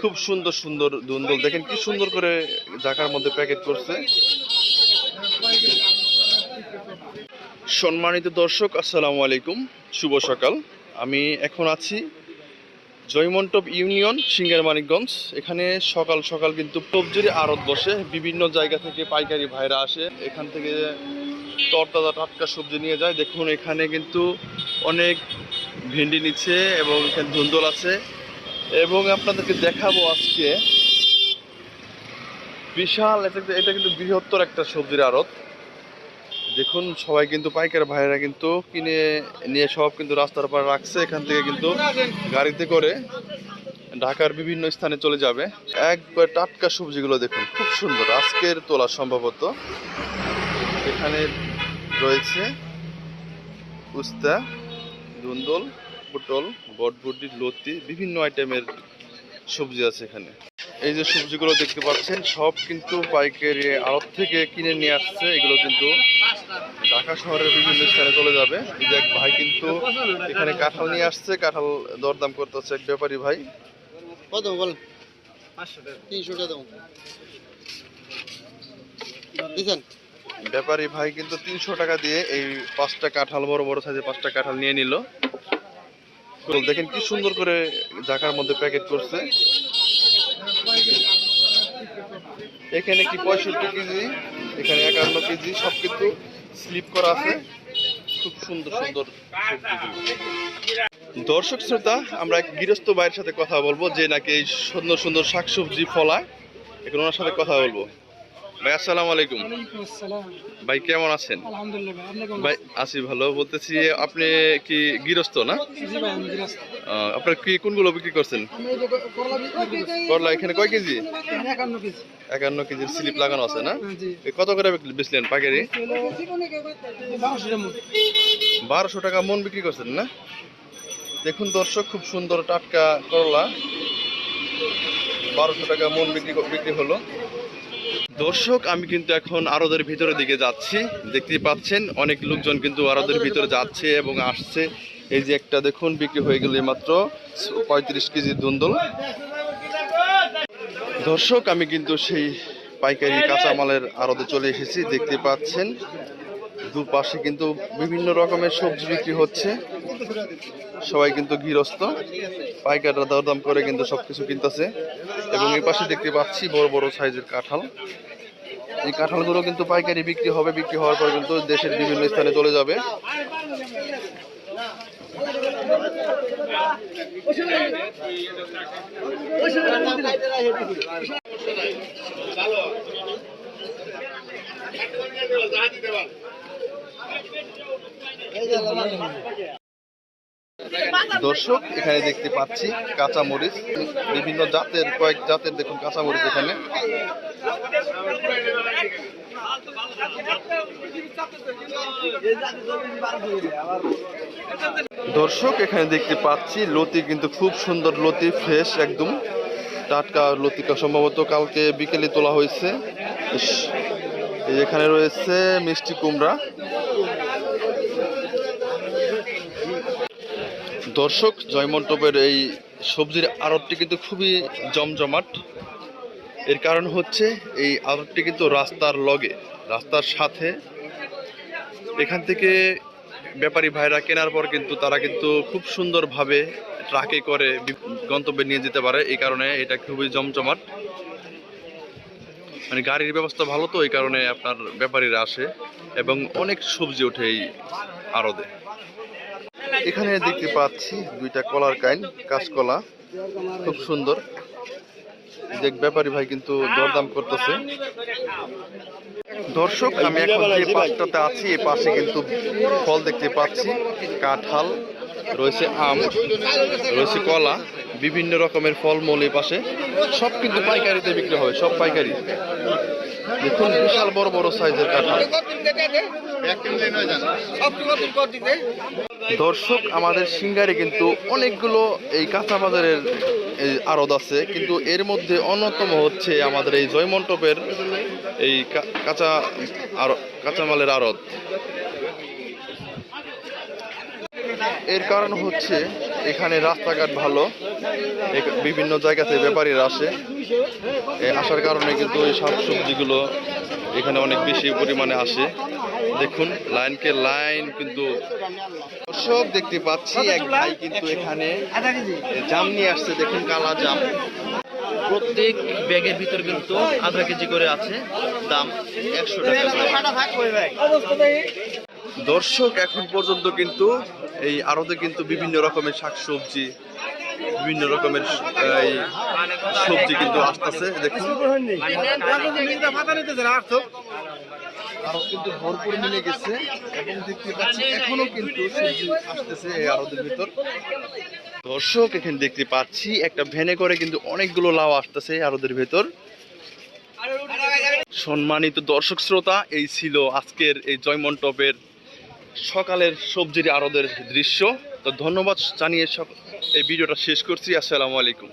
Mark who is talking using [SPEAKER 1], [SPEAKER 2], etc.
[SPEAKER 1] খুব সুন্দর সুন্দর দুন্দল। দেখেন কি সুন্দর করে ঢাকার মধ্যে প্যাকেট করছে। সম্মানিত দর্শক, আসসালামু আলাইকুম। শুভ সকাল। আমি এখন আছি জয়মন্টপ ইউনিয়ন, সিঙ্গার মানিকগঞ্জ। এখানে সকাল সকাল কিন্তু সবজির আড়ত বসে। বিভিন্ন জায়গা থেকে পাইকারি ভাইরা আসে। এখান থেকে তরতাজা টাটকা সবজি নিয়ে যায়। দেখুন, এখানে কিন্তু অনেক ভেন্ডি নিচ্ছে এবং এখানে ধুন্দল আছে। এবং আপনাদেরকে দেখাবো আজকে বিশাল, এটা কিন্তু বৃহত্তর একটা সবজির আড়ত। দেখুন, সবাই কিন্তু পাইকার ভাইরা কিন্তু কিনে নিয়ে সব কিন্তু রাস্তার পার রাখছে, এখান থেকে কিন্তু গাড়িতে করে ঢাকার বিভিন্ন স্থানে চলে যাবে। একবার টাটকা সবজিগুলো দেখুন, খুব সুন্দর। আজকের তোলা সম্ভবত এখানে রয়েছে উস্তা, দুন্দল পটল বটবটি লতি বিভিন্ন আইটেমের সবজি আছে এখানে। এই যে সবজিগুলো দেখতে পাচ্ছেন সব কিন্তু পাইকারি আড়ত থেকে কিনে নিয়ে আসছে। এগুলো কিন্তু ঢাকা শহরের বিভিন্ন স্থানে চলে যাবে। এক ভাই কিন্তু এখানে কাঁঠাল নিয়ে আসছে। কাঁঠাল দরদাম করতেছে এক ব্যাপারী ভাই।
[SPEAKER 2] কত বল? তিনশো টাকা দিচ্ছেন
[SPEAKER 1] ব্যাপারী ভাই কিন্তু তিনশো টাকা দিয়ে এই পাঁচটা কাঁঠাল বড় বড় সাইজের পাঁচটা কাঁঠাল নিয়ে নিল। দেখেন কি সুন্দর করে ঢাকার মধ্যে প্যাকেট করছে। এখানে কি পঁয়ষট্টি কেজি, এখানে একান্ন কেজি, সব কিন্তু স্লিপ করা আছে। খুব সুন্দর সুন্দর দর্শক শ্রোতা, আমরা গৃহস্থ ভাইয়ের সাথে কথা বলব, যে নাকি এই সুন্দর সুন্দর শাকসবজি ফলায়। এখন ওনার সাথে কথা বলব। ভাই আসসালামু আলাইকুম। ভাই কেমন আছেন?
[SPEAKER 2] আলহামদুলিল্লাহ ভাই আপনি
[SPEAKER 1] আছি ভালো। বলতেছি আপনি কি গৃহস্থ না?
[SPEAKER 2] জি ভাই আমি গৃহস্থ।
[SPEAKER 1] আহ, আপনার কি কোনগুলো বিক্রি করছেন?
[SPEAKER 2] করলা
[SPEAKER 1] এখানে কয় কেজি?
[SPEAKER 2] একান্ন কেজি।
[SPEAKER 1] একান্ন কেজির স্লিপ লাগানো আছে না?
[SPEAKER 2] হ্যাঁ, জি।
[SPEAKER 1] কত করে বেচলেন
[SPEAKER 2] মতো।
[SPEAKER 1] বারোশো টাকা মন। বিক্রি করছেন না? দেখুন দর্শক খুব সুন্দর টাটকা করলা। বারোশো টাকা মন বিক্রি বিক্রি হলো। দর্শক, আমি কিন্তু এখন আরদের ভিতরের দিকে যাচ্ছি। দেখতেই পাচ্ছেন, অনেক লোকজন কিন্তু আরদের ভিতরে যাচ্ছে এবং আসছে। এই যে একটা দেখুন, বিক্রি হয়ে গেল মাত্র পঁয়ত্রিশ কেজি দুন্দল। দর্শক, আমি কিন্তু সেই পাইকারি কাঁচামালের আড়তে চলে এসেছি। দেখতে পাচ্ছেন, দুপাশে কিন্তু বিভিন্ন রকমের সবজি বিক্রি হচ্ছে। সবাই কিন্তু গৃহস্থ। পাইকাররা দরদাম করে কিন্তু সবকিছু কিনতেছে। এবং এই পাশে দেখতে পাচ্ছি বড় বড় সাইজের কাঁঠাল। এই কাঁঠালগুলো কিন্তু পাইকারি বিক্রি হবে, বিক্রি হওয়ার পর কিন্তু দেশের বিভিন্ন স্থানে চলে যাবে। দর্শক, এখানে দেখতে পাচ্ছি কাঁচা মরিচ বিভিন্ন জাতের, কয়েক জাতের দেখুন কাঁচা মরিচ এখানে। দর্শক, এখানে দেখতে পাচ্ছি লতি কিন্তু খুব সুন্দর লতি, ফ্রেশ একদম। টাটকা লতিকা সম্ভবত কালকে বিকেলে তোলা হয়েছে। এখানে রয়েছে মিষ্টি কুমড়া। দর্শক জয়মন্টপের এই সবজির আড়তটি কিন্তু খুবই জমজমাট। এর কারণ হচ্ছে এই আড়তটি কিন্তু রাস্তার লগে, রাস্তার সাথে। এখান থেকে ব্যাপারী ভাইরা কেনার পর কিন্তু তারা কিন্তু খুব সুন্দরভাবে ট্রাকে করে গন্তব্যে নিয়ে যেতে পারে। এই কারণে এটা খুবই জমজমাট। মানে গাড়ির ব্যবস্থা ভালো তো, এই কারণে আপনার ব্যাপারীরা আসে এবং অনেক সবজি ওঠে এই আড়তে। এখানে দেখতে পাচ্ছি দুইটা কলার কাইন, কাঁচকলা। খুব সুন্দর। দেখ, ব্যাপারী ভাই কিন্তু দরদাম করতেছে। দর্শক, আমি এখন যে পাশটাতে আছি এই পাশে কিন্তু ফল দেখতে পাচ্ছি। কাঁঠাল, রয়েছে আম, রয়েছে কলা, বিভিন্ন রকমের ফলমূল এই পাশে। সব কিন্তু পাইকারিতে বিক্রি হবে সব পাইকারি। দেখুন, বিশাল বড় বড় সাইজের কাঁঠাল। দর্শক আমাদের সিঙ্গারে কিন্তু অনেকগুলো এই কাঁচা বাজারের আড়ত আছে, কিন্তু এর মধ্যে অন্যতম হচ্ছে আমাদের এই জয়মন্টপের এই কাঁচা কাঁচামালের আড়ত। এর কারণ হচ্ছে এখানে রাস্তাঘাট ভালো বিভিন্ন জায়গা থেকে ব্যাপারীরা আসে। আসার কারণে কিন্তু এই শাক সবজিগুলো এখানে অনেক বেশি পরিমাণে আসে। দেখুন লাইনকে লাইন কিন্তু দর্শক দেখতে পাচ্ছি এক ভাই কিন্তু এখানে জাম নিয়ে আসছে। দেখুন কালা জাম। প্রত্যেক ব্যাগের ভিতর কিন্তু আধা কেজি করে আছে। দাম একশো টাকা দর্শক এখন পর্যন্ত কিন্তু এই আড়তে কিন্তু বিভিন্ন রকমের শাকসবজি বিভিন্ন রকমের এই সবজি কিন্তু আসতেছে দেখুন কিন্তু ভরপুর মিলে গেছে এবং দেখতে পাচ্ছি এখনও কিন্তু আসতেছে এই ভিতর দর্শক, এখানে দেখতে পাচ্ছি, একটা ভ্যানে করে কিন্তু অনেকগুলো লাউ আসতেছে আড়তের ভেতর। সম্মানিত দর্শক শ্রোতা, এই ছিল আজকের এই জয়মন টপের সকালের সবজির আড়তের দৃশ্য। তো ধন্যবাদ জানিয়ে সব এই ভিডিওটা শেষ করছি। আসসালামু আলাইকুম।